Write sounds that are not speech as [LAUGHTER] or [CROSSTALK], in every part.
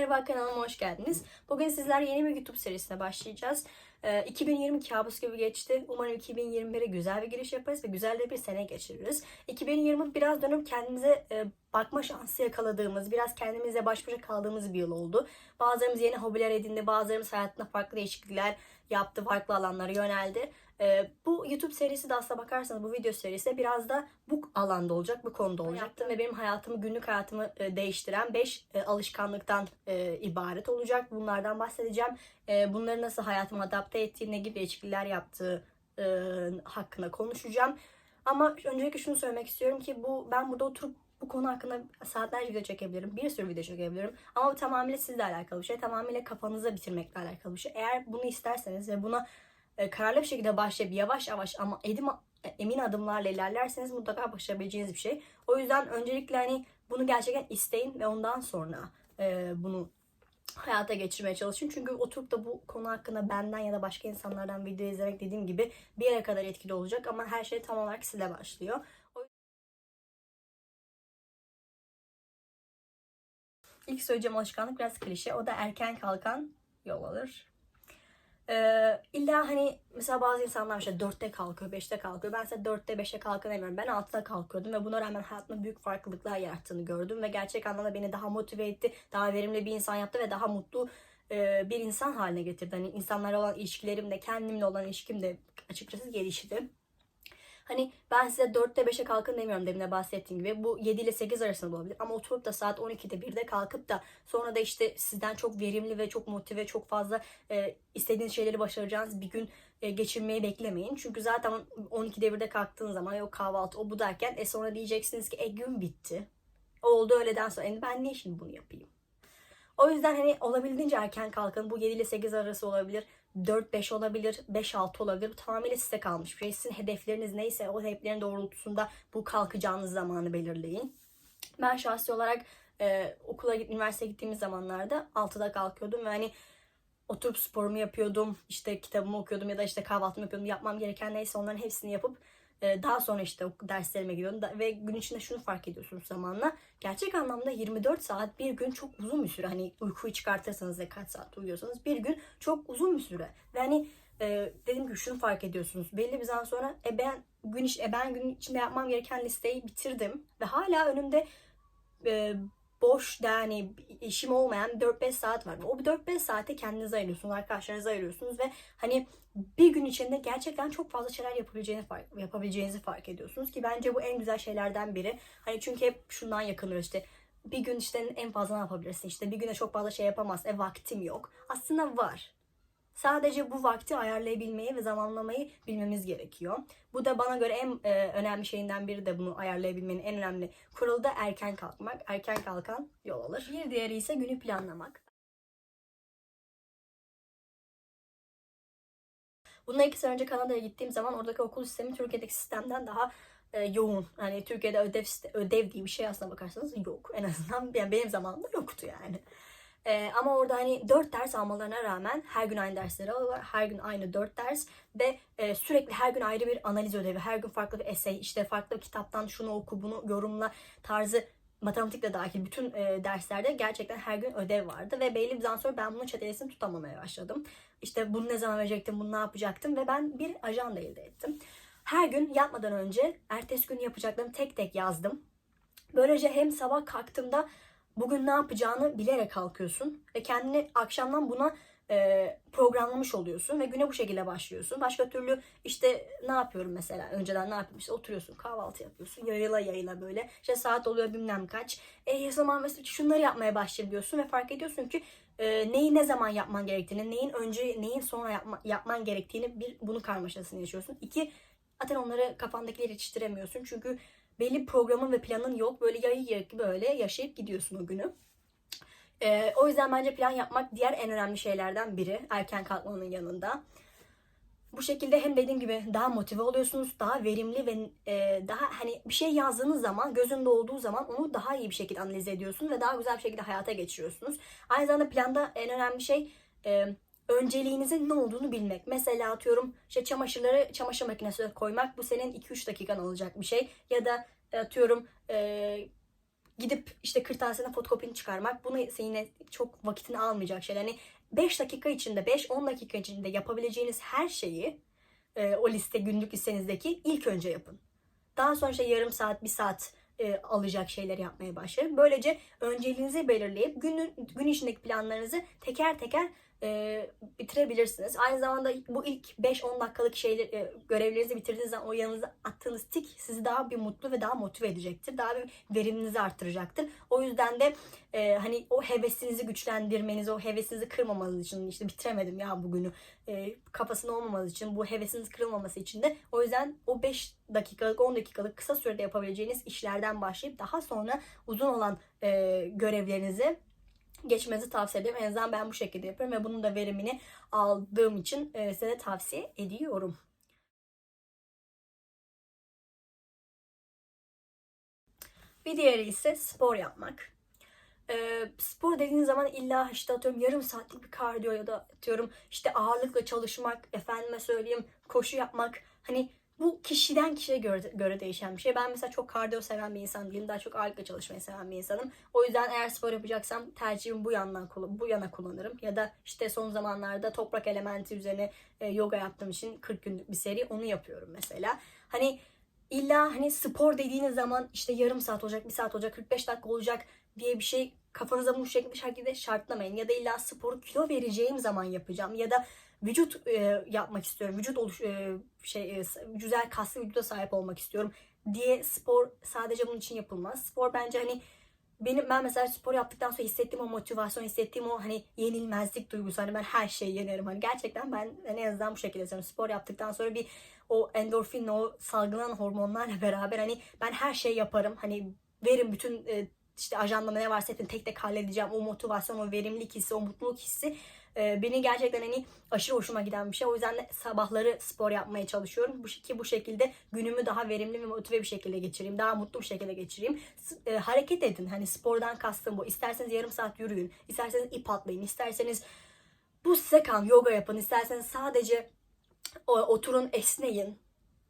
Merhaba kanalıma hoş geldiniz. Bugün sizler yeni bir YouTube serisine başlayacağız. Ee, 2020 kabus gibi geçti. Umarım 2021'e güzel bir giriş yaparız ve güzel de bir sene geçiririz. 2020 biraz dönüp kendimize e, bakma şansı yakaladığımız, biraz kendimizle baş başa kaldığımız bir yıl oldu. Bazılarımız yeni hobiler edindi, bazılarımız hayatında farklı değişiklikler yaptı, farklı alanlara yöneldi. Ee, bu YouTube serisi de aslına bakarsanız bu video serisi de biraz da bu alanda olacak, bu konuda olacak. Ve benim hayatımı, günlük hayatımı e, değiştiren 5 alışkanlıktan e, ibaret olacak. Bunlardan bahsedeceğim. E, bunları nasıl hayatıma adapte ettiği, ne gibi değişiklikler yaptığı e, hakkında konuşacağım. Ama öncelikle şunu söylemek istiyorum ki bu ben burada oturup bu konu hakkında saatlerce video çekebilirim. Bir sürü video çekebilirim. Ama bu tamamıyla sizle alakalı bir şey. Tamamıyla kafanıza bitirmekle alakalı bir şey. Eğer bunu isterseniz ve buna e, kararlı bir şekilde başlayıp yavaş yavaş ama edim, emin adımlarla ilerlerseniz mutlaka başarabileceğiniz bir şey. O yüzden öncelikle hani bunu gerçekten isteyin ve ondan sonra e, bunu hayata geçirmeye çalışın. Çünkü oturup da bu konu hakkında benden ya da başka insanlardan video izlemek dediğim gibi bir yere kadar etkili olacak ama her şey tam olarak size başlıyor. İlk söyleyeceğim alışkanlık biraz klişe. O da erken kalkan yol alır. Ee, illa hani mesela bazı insanlar işte 4'te kalkıyor, 5'te kalkıyor. Ben size 4'te 5'te kalkamıyorum. Ben 6'da kalkıyordum ve buna rağmen hayatımda büyük farklılıklar yarattığını gördüm ve gerçek anlamda beni daha motive etti, daha verimli bir insan yaptı ve daha mutlu e, bir insan haline getirdi. Hani insanlarla olan ilişkilerim de, kendimle olan ilişkim de açıkçası gelişti. Hani ben size 4'te 5'e kalkın demiyorum demin de bahsettiğim gibi. Bu 7 ile 8 arasında olabilir. Ama oturup da saat 12'de 1'de kalkıp da sonra da işte sizden çok verimli ve çok motive, çok fazla e, istediğiniz şeyleri başaracağınız bir gün e, geçirmeyi beklemeyin. Çünkü zaten 12'de 1'de kalktığın zaman o kahvaltı o bu derken e sonra diyeceksiniz ki e gün bitti. Oldu öğleden sonra. E, ben niye şimdi bunu yapayım? O yüzden hani olabildiğince erken kalkın. Bu 7 ile 8 arası olabilir. 4-5 olabilir, 5-6 olabilir. Bu tamamıyla size kalmış bir şey. Sizin hedefleriniz neyse o hedeflerin doğrultusunda bu kalkacağınız zamanı belirleyin. Ben şahsi olarak e, okula, üniversiteye gittiğimiz zamanlarda 6'da kalkıyordum ve hani oturup sporumu yapıyordum, işte kitabımı okuyordum ya da işte kahvaltımı yapıyordum. Yapmam gereken neyse onların hepsini yapıp daha sonra işte derslerime giriyordum da, ve gün içinde şunu fark ediyorsunuz zamanla. Gerçek anlamda 24 saat bir gün çok uzun bir süre. Hani uykuyu çıkartırsanız ve kaç saat uyuyorsanız bir gün çok uzun bir süre. Ve hani e, dediğim gibi şunu fark ediyorsunuz. Belli bir zaman sonra e ben gün iş, e ben gün içinde yapmam gereken listeyi bitirdim ve hala önümde e, boş yani işim olmayan 4-5 saat var. O 4-5 saate kendinize ayırıyorsunuz, arkadaşlarınıza ayırıyorsunuz ve hani bir gün içinde gerçekten çok fazla şeyler yapabileceğini fark, yapabileceğinizi fark ediyorsunuz ki bence bu en güzel şeylerden biri. Hani çünkü hep şundan yakınır işte bir gün işte en fazla ne yapabilirsin işte bir güne çok fazla şey yapamazsın e vaktim yok. Aslında var. Sadece bu vakti ayarlayabilmeyi ve zamanlamayı bilmemiz gerekiyor. Bu da bana göre en e, önemli şeyinden biri de bunu ayarlayabilmenin en önemli kuralı da erken kalkmak. Erken kalkan yol alır. Bir diğeri ise günü planlamak. Bundan iki sene önce Kanada'ya gittiğim zaman oradaki okul sistemi Türkiye'deki sistemden daha e, yoğun. Hani Türkiye'de ödev ödev diye bir şey aslına bakarsanız yok. En azından yani benim zamanımda yoktu yani. E, ama orada hani dört ders almalarına rağmen her gün aynı dersleri alıyorlar. Her gün aynı dört ders ve e, sürekli her gün ayrı bir analiz ödevi. Her gün farklı bir essay, işte farklı bir kitaptan şunu oku, bunu yorumla tarzı matematik de dahil bütün e, derslerde gerçekten her gün ödev vardı ve belli bir zaman sonra ben bunun çetelesini tutamamaya başladım. İşte bunu ne zaman verecektim, bunu ne yapacaktım ve ben bir ajanda elde ettim. Her gün yatmadan önce ertesi gün yapacaklarımı tek tek yazdım. Böylece hem sabah kalktığımda bugün ne yapacağını bilerek kalkıyorsun ve kendini akşamdan buna e, programlamış oluyorsun ve güne bu şekilde başlıyorsun. Başka türlü işte ne yapıyorum mesela önceden ne yapayım işte oturuyorsun kahvaltı yapıyorsun yayıla yayıla böyle işte saat oluyor bilmem kaç. E zaman mesela şunları yapmaya başlayayım diyorsun ve fark ediyorsun ki e, neyi ne zaman yapman gerektiğini, neyin önce neyin sonra yapma, yapman gerektiğini bir bunu karmaşasını yaşıyorsun. İki zaten onları kafandakileri yetiştiremiyorsun çünkü belli programın ve planın yok. Böyle yayı böyle yaşayıp gidiyorsun o günü. Ee, o yüzden bence plan yapmak diğer en önemli şeylerden biri erken kalkmanın yanında. Bu şekilde hem dediğim gibi daha motive oluyorsunuz, daha verimli ve e, daha hani bir şey yazdığınız zaman, gözünde olduğu zaman onu daha iyi bir şekilde analiz ediyorsunuz ve daha güzel bir şekilde hayata geçiriyorsunuz. Aynı zamanda planda en önemli şey e, önceliğinizin ne olduğunu bilmek. Mesela atıyorum işte çamaşırları çamaşır makinesine koymak bu senin 2-3 dakikan alacak bir şey. Ya da atıyorum e, gidip işte kırtasiyeden fotokopini çıkarmak bunu yine çok vakitini almayacak şeyler. Hani 5 dakika içinde 5-10 dakika içinde yapabileceğiniz her şeyi e, o liste günlük listenizdeki ilk önce yapın. Daha sonra işte yarım saat, bir saat e, alacak şeyleri yapmaya başlayın. Böylece önceliğinizi belirleyip günün, gün içindeki planlarınızı teker teker e, bitirebilirsiniz. Aynı zamanda bu ilk 5-10 dakikalık şeyler, e, görevlerinizi bitirdiğiniz zaman o yanınıza attığınız tik sizi daha bir mutlu ve daha motive edecektir. Daha bir veriminizi arttıracaktır. O yüzden de e, hani o hevesinizi güçlendirmeniz, o hevesinizi kırmamanız için işte bitiremedim ya bugünü e, kafasında olmamanız için, bu hevesiniz kırılmaması için de o yüzden o 5 dakikalık, 10 dakikalık kısa sürede yapabileceğiniz işlerden başlayıp daha sonra uzun olan e, görevlerinizi geçmenizi tavsiye ederim. En azından ben bu şekilde yapıyorum ve bunun da verimini aldığım için e, size de tavsiye ediyorum. Bir diğeri ise spor yapmak. E, spor dediğin zaman illa işte atıyorum yarım saatlik bir kardiyo ya da atıyorum işte ağırlıkla çalışmak, efendime söyleyeyim koşu yapmak. Hani bu kişiden kişiye göre, göre değişen bir şey. Ben mesela çok kardiyo seven bir insan değilim. Daha çok ağırlıkla çalışmayı seven bir insanım. O yüzden eğer spor yapacaksam tercihimi bu yandan bu yana kullanırım. Ya da işte son zamanlarda toprak elementi üzerine e, yoga yaptığım için 40 günlük bir seri onu yapıyorum mesela. Hani illa hani spor dediğiniz zaman işte yarım saat olacak, bir saat olacak, 45 dakika olacak diye bir şey kafanıza bu şekilde şartlamayın. Ya da illa sporu kilo vereceğim zaman yapacağım. Ya da vücut e, yapmak istiyorum. Vücut oluş e, şey e, güzel kaslı vücuda sahip olmak istiyorum diye spor sadece bunun için yapılmaz. Spor bence hani benim ben mesela spor yaptıktan sonra hissettiğim o motivasyon, hissettiğim o hani yenilmezlik duygusu hani ben her şeyi yenerim. Hani gerçekten ben en azından bu şekilde hissediyorum. Spor yaptıktan sonra bir o endorfin, o salgılanan hormonlarla [LAUGHS] beraber hani ben her şeyi yaparım. Hani verin bütün e, işte ajandama ne varsa hepsini tek tek halledeceğim. O motivasyon, o verimlilik hissi, o mutluluk hissi e, beni gerçekten hani aşırı hoşuma giden bir şey. O yüzden de sabahları spor yapmaya çalışıyorum. Bu ki bu şekilde günümü daha verimli ve motive bir şekilde geçireyim. Daha mutlu bir şekilde geçireyim. E, hareket edin. Hani spordan kastım bu. İsterseniz yarım saat yürüyün. isterseniz ip atlayın. isterseniz bu size kan yoga yapın. isterseniz sadece oturun esneyin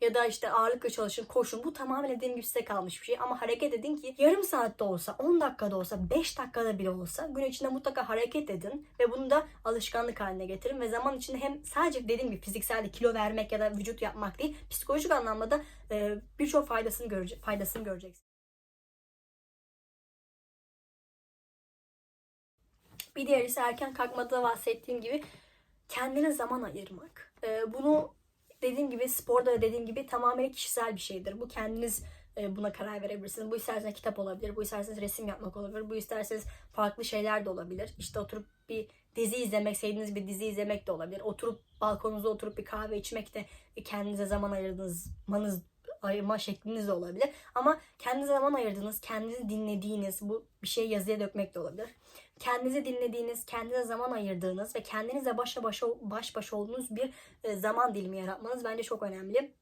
ya da işte ağırlıkla çalışın, koşun. Bu tamamen dediğim gibi size kalmış bir şey. Ama hareket edin ki yarım saatte olsa, 10 dakikada olsa, 5 dakikada bile olsa gün içinde mutlaka hareket edin. Ve bunu da alışkanlık haline getirin. Ve zaman içinde hem sadece dediğim gibi fiziksel kilo vermek ya da vücut yapmak değil, psikolojik anlamda da e, birçok faydasını, görece faydasını göreceksiniz. Bir diğer ise erken kalkmada bahsettiğim gibi kendine zaman ayırmak. E, bunu dediğim gibi sporda dediğim gibi tamamen kişisel bir şeydir. Bu kendiniz e, buna karar verebilirsiniz. Bu isterseniz kitap olabilir, bu isterseniz resim yapmak olabilir, bu isterseniz farklı şeyler de olabilir. İşte oturup bir dizi izlemek, sevdiğiniz bir dizi izlemek de olabilir. Oturup balkonunuzda oturup bir kahve içmek de kendinize zaman ayırdığınız, manız ayırma şekliniz de olabilir. Ama kendinize zaman ayırdığınız, kendinizi dinlediğiniz bu bir şey yazıya dökmek de olabilir. Kendinizi dinlediğiniz, kendinize zaman ayırdığınız ve kendinizle başa başa baş başa olduğunuz bir e, zaman dilimi yaratmanız bence çok önemli.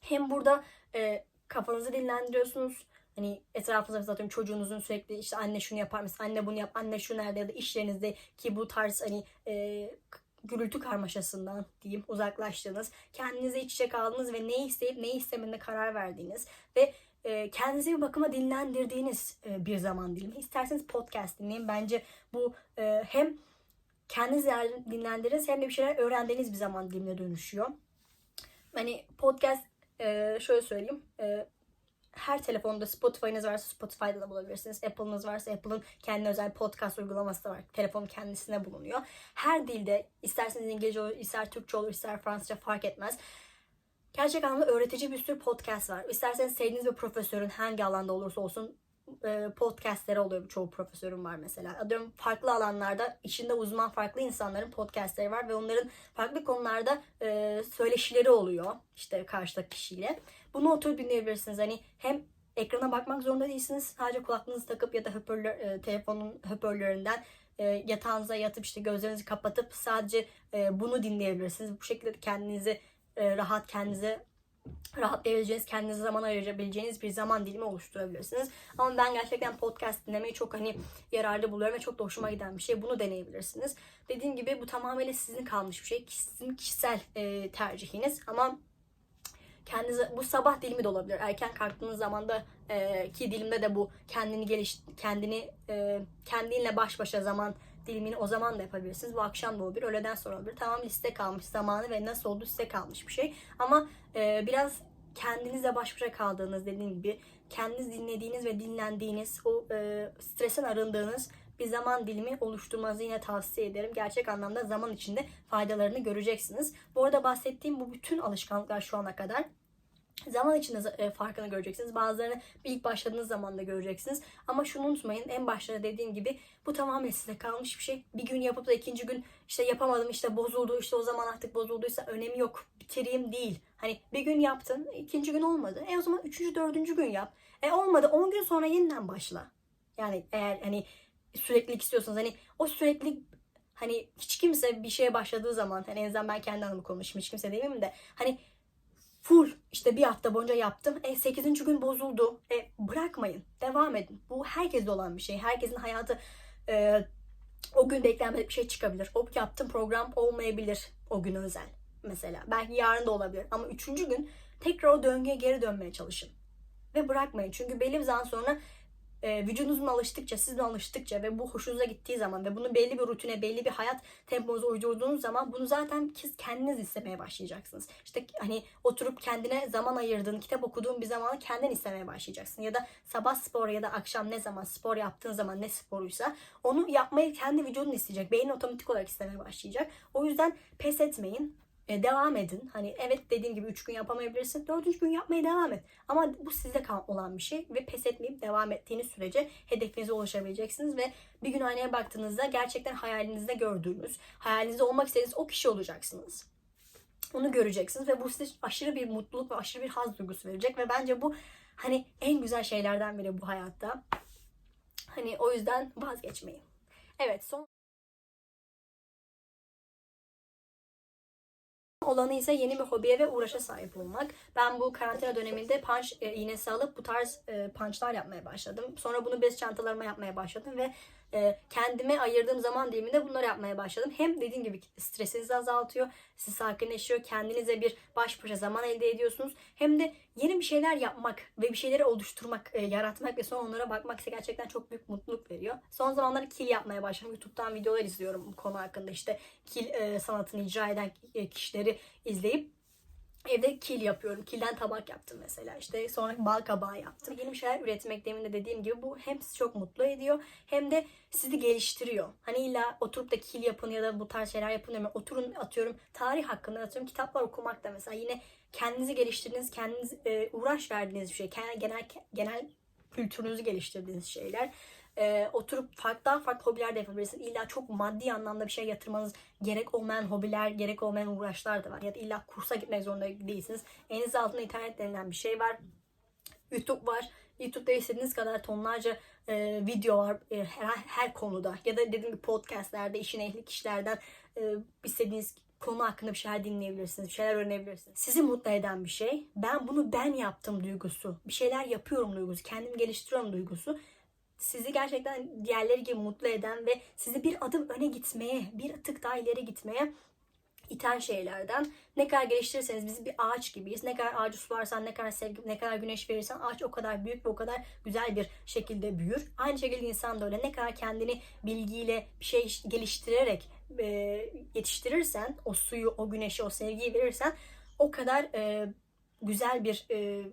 Hem burada e, kafanızı dinlendiriyorsunuz. Hani etrafınızda zaten çocuğunuzun sürekli işte anne şunu yapar mısın, anne bunu yap, anne şu nerede ya da iş yerinizdeki ki bu tarz hani e, gürültü karmaşasından diyeyim uzaklaştığınız, kendinize iç içe kaldınız ve neyi isteyip neyi istemediğine karar verdiğiniz ve e, kendinizi bir bakıma dinlendirdiğiniz e, bir zaman dilimi. İsterseniz podcast dinleyin. Bence bu e, hem kendinizi dinlendiririz hem de bir şeyler öğrendiğiniz bir zaman dilimine dönüşüyor. Hani podcast şöyle söyleyeyim. Her telefonda Spotify'ınız varsa Spotify'da da bulabilirsiniz. Apple'ınız varsa Apple'ın kendi özel podcast uygulaması da var. Telefonun kendisine bulunuyor. Her dilde isterseniz İngilizce olur, ister Türkçe olur, ister Fransızca fark etmez. Gerçek anlamda öğretici bir sürü podcast var. İsterseniz sevdiğiniz bir profesörün hangi alanda olursa olsun e, podcastleri oluyor. Çoğu profesörüm var mesela. Adıyorum farklı alanlarda içinde uzman farklı insanların podcastleri var ve onların farklı konularda e, söyleşileri oluyor. işte karşıdaki kişiyle. Bunu oturup dinleyebilirsiniz. Hani hem ekrana bakmak zorunda değilsiniz. Sadece kulaklığınızı takıp ya da hoparlör, e, telefonun hoparlöründen e, yatağınıza yatıp işte gözlerinizi kapatıp sadece e, bunu dinleyebilirsiniz. Bu şekilde kendinizi e, rahat kendinize rahatlayabileceğiniz, kendinize zaman ayırabileceğiniz bir zaman dilimi oluşturabilirsiniz. Ama ben gerçekten podcast dinlemeyi çok hani yararlı buluyorum ve çok da hoşuma giden bir şey. Bunu deneyebilirsiniz. Dediğim gibi bu tamamıyla sizin kalmış bir şey. Sizin kişisel e, tercihiniz. Ama kendinize bu sabah dilimi de olabilir. Erken kalktığınız zaman da e, ki dilimde de bu kendini geliş kendini e, kendinle baş başa zaman dilimini o zaman da yapabilirsiniz. Bu akşam da olabilir, öğleden sonra olabilir. Tamam liste kalmış zamanı ve nasıl oldu size kalmış bir şey. Ama e, biraz kendinizle baş başa kaldığınız dediğim gibi kendiniz dinlediğiniz ve dinlendiğiniz o e, stresten arındığınız bir zaman dilimi oluşturmanızı yine tavsiye ederim. Gerçek anlamda zaman içinde faydalarını göreceksiniz. Bu arada bahsettiğim bu bütün alışkanlıklar şu ana kadar Zaman içinde e, farkını göreceksiniz. Bazılarını ilk başladığınız zaman da göreceksiniz. Ama şunu unutmayın. En başta dediğim gibi bu tamamen size kalmış bir şey. Bir gün yapıp da ikinci gün işte yapamadım işte bozuldu işte o zaman artık bozulduysa önemi yok. Bitireyim değil. Hani bir gün yaptın ikinci gün olmadı. E o zaman üçüncü dördüncü gün yap. E olmadı on gün sonra yeniden başla. Yani eğer hani süreklilik istiyorsanız hani o süreklilik hani hiç kimse bir şeye başladığı zaman hani en azından ben kendi adıma konuşayım hiç kimse demeyeyim de hani full işte bir hafta boyunca yaptım. E 8. gün bozuldu. E bırakmayın. Devam edin. Bu herkeste olan bir şey. Herkesin hayatı e, o gün beklenmedik bir şey çıkabilir. O yaptığım program olmayabilir o gün özel. Mesela. Belki yarın da olabilir. Ama üçüncü gün tekrar o döngüye geri dönmeye çalışın. Ve bırakmayın. Çünkü belli bir zaman sonra e, vücudunuzun alıştıkça, sizin alıştıkça ve bu hoşunuza gittiği zaman ve bunu belli bir rutine, belli bir hayat temponuza uydurduğunuz zaman bunu zaten siz kendiniz istemeye başlayacaksınız. İşte hani oturup kendine zaman ayırdığın, kitap okuduğun bir zamanı kendin istemeye başlayacaksın. Ya da sabah spor ya da akşam ne zaman spor yaptığın zaman ne sporuysa onu yapmayı kendi vücudun isteyecek. Beyin otomatik olarak istemeye başlayacak. O yüzden pes etmeyin e, devam edin. Hani evet dediğim gibi 3 gün yapamayabilirsin. 4. gün yapmaya devam et. Ama bu size olan bir şey ve pes etmeyip devam ettiğiniz sürece hedefinize ulaşabileceksiniz ve bir gün aynaya baktığınızda gerçekten hayalinizde gördüğünüz, hayalinizde olmak istediğiniz o kişi olacaksınız. Onu göreceksiniz ve bu size aşırı bir mutluluk ve aşırı bir haz duygusu verecek ve bence bu hani en güzel şeylerden biri bu hayatta. Hani o yüzden vazgeçmeyin. Evet son olanı ise yeni bir hobiye ve uğraşa sahip olmak. Ben bu karantina döneminde punch e, iğnesi alıp bu tarz e, punchlar yapmaya başladım. Sonra bunu bez çantalarıma yapmaya başladım ve e, kendime ayırdığım zaman diliminde bunları yapmaya başladım. Hem dediğim gibi stresinizi azaltıyor, sizi sakinleşiyor, kendinize bir baş başa zaman elde ediyorsunuz. Hem de yeni bir şeyler yapmak ve bir şeyleri oluşturmak, e, yaratmak ve sonra onlara bakmak size gerçekten çok büyük mutluluk veriyor. Son zamanlarda kil yapmaya başladım. YouTube'dan videolar izliyorum bu konu hakkında. İşte kil e, sanatını icra eden e, kişileri izleyip Evde kil yapıyorum. Kilden tabak yaptım mesela. İşte sonra bal kabağı yaptım. Yeni bir şeyler üretmek demin de dediğim gibi bu hem sizi çok mutlu ediyor hem de sizi geliştiriyor. Hani illa oturup da kil yapın ya da bu tarz şeyler yapın demiyorum. Oturun atıyorum tarih hakkında atıyorum kitaplar okumak da mesela yine kendinizi geliştirdiğiniz, kendiniz e, uğraş verdiğiniz bir şey. Genel genel kültürünüzü geliştirdiğiniz şeyler e, oturup farklı daha farklı hobiler de yapabilirsiniz. İlla çok maddi anlamda bir şey yatırmanız gerek olmayan hobiler, gerek olmayan uğraşlar da var. Ya da illa kursa gitmek zorunda değilsiniz. Elinizin altında internet denilen bir şey var. YouTube var. YouTube'da istediğiniz kadar tonlarca e, video var e, her, her konuda. Ya da dediğim gibi podcastlerde işin ehli kişilerden e, istediğiniz konu hakkında bir şeyler dinleyebilirsiniz, bir şeyler öğrenebilirsiniz. Sizi mutlu eden bir şey. Ben bunu ben yaptım duygusu. Bir şeyler yapıyorum duygusu. Kendimi geliştiriyorum duygusu sizi gerçekten diğerleri gibi mutlu eden ve sizi bir adım öne gitmeye, bir tık daha ileri gitmeye iten şeylerden. Ne kadar geliştirirseniz biz bir ağaç gibiyiz. Ne kadar ağacı sularsan, ne kadar sevgi, ne kadar güneş verirsen ağaç o kadar büyük ve o kadar güzel bir şekilde büyür. Aynı şekilde insan da öyle. Ne kadar kendini bilgiyle bir şey geliştirerek e, yetiştirirsen, o suyu, o güneşi, o sevgiyi verirsen o kadar e, güzel bir e,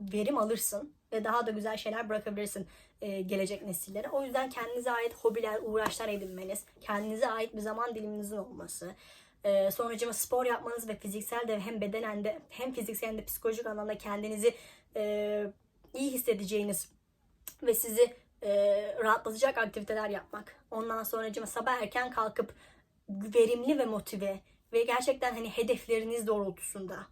verim alırsın ve daha da güzel şeyler bırakabilirsin e, gelecek nesillere. O yüzden kendinize ait hobiler, uğraşlar edinmeniz, kendinize ait bir zaman diliminizin olması, e, sonracıma spor yapmanız ve fiziksel de hem bedenen de hem fiziksel hem de psikolojik anlamda kendinizi e, iyi hissedeceğiniz ve sizi rahatlatacak aktiviteler yapmak. Ondan sonracıma sabah erken kalkıp verimli ve motive ve gerçekten hani hedefleriniz doğrultusunda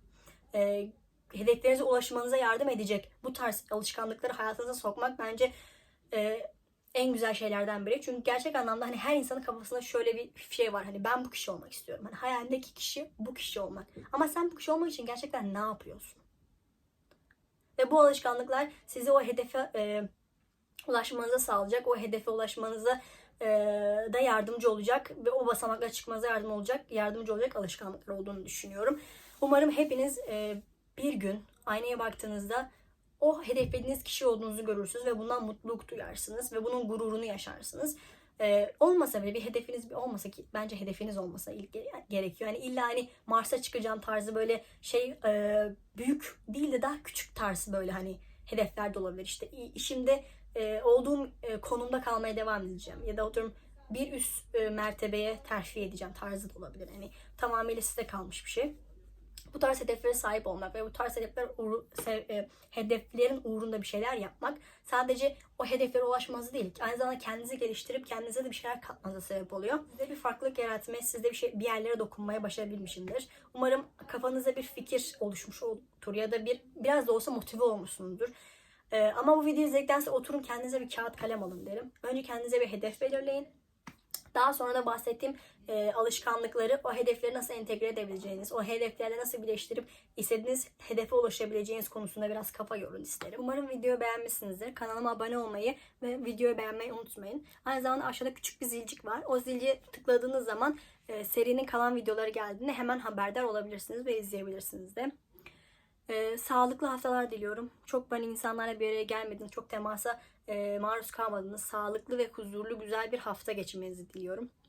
e, hedeflerinize ulaşmanıza yardım edecek bu tarz alışkanlıkları hayatınıza sokmak bence e, en güzel şeylerden biri. Çünkü gerçek anlamda hani her insanın kafasında şöyle bir şey var. Hani ben bu kişi olmak istiyorum. Hani hayalindeki kişi bu kişi olmak. Ama sen bu kişi olmak için gerçekten ne yapıyorsun? Ve bu alışkanlıklar sizi o hedefe e, ulaşmanıza sağlayacak. O hedefe ulaşmanıza e, da yardımcı olacak ve o basamaklara çıkmanıza yardım olacak, yardımcı olacak alışkanlıklar olduğunu düşünüyorum. Umarım hepiniz e, bir gün aynaya baktığınızda o hedeflediğiniz kişi olduğunuzu görürsünüz ve bundan mutluluk duyarsınız ve bunun gururunu yaşarsınız. Ee, olmasa bile bir hedefiniz olmasa ki bence hedefiniz olmasa ilk gerekiyor. Yani illa hani Mars'a çıkacağım tarzı böyle şey e, büyük değil de daha küçük tarzı böyle hani hedefler de olabilir. İşte işimde e, olduğum e, konumda kalmaya devam edeceğim ya da oturum bir üst e, mertebeye terfi edeceğim tarzı da olabilir. Yani tamamıyla size kalmış bir şey. Bu tarz hedeflere sahip olmak ve bu tarz hedefler uğru- e, hedeflerin uğrunda bir şeyler yapmak sadece o hedeflere ulaşmanız değil, aynı zamanda kendinizi geliştirip kendinize de bir şeyler katmanıza sebep oluyor. Size bir farklılık yaratmaya, sizde bir şey bir yerlere dokunmaya başarabilmişimdir. Umarım kafanızda bir fikir oluşmuş olur ya da bir biraz da olsa motive olmuşsunuzdur. Ee, ama bu videoyu izledikten oturun kendinize bir kağıt kalem alın derim. Önce kendinize bir hedef belirleyin. Daha sonra da bahsettiğim e, alışkanlıkları o hedefleri nasıl entegre edebileceğiniz, o hedeflerle nasıl birleştirip istediğiniz hedefe ulaşabileceğiniz konusunda biraz kafa yorun isterim. Umarım videoyu beğenmişsinizdir. Kanalıma abone olmayı ve videoyu beğenmeyi unutmayın. Aynı zamanda aşağıda küçük bir zilcik var. O zilciye tıkladığınız zaman e, serinin kalan videoları geldiğinde hemen haberdar olabilirsiniz ve izleyebilirsiniz de. Ee, sağlıklı haftalar diliyorum. Çok ben insanlarla bir araya gelmediniz, çok temasa e, maruz kalmadınız. Sağlıklı ve huzurlu güzel bir hafta geçirmenizi diliyorum.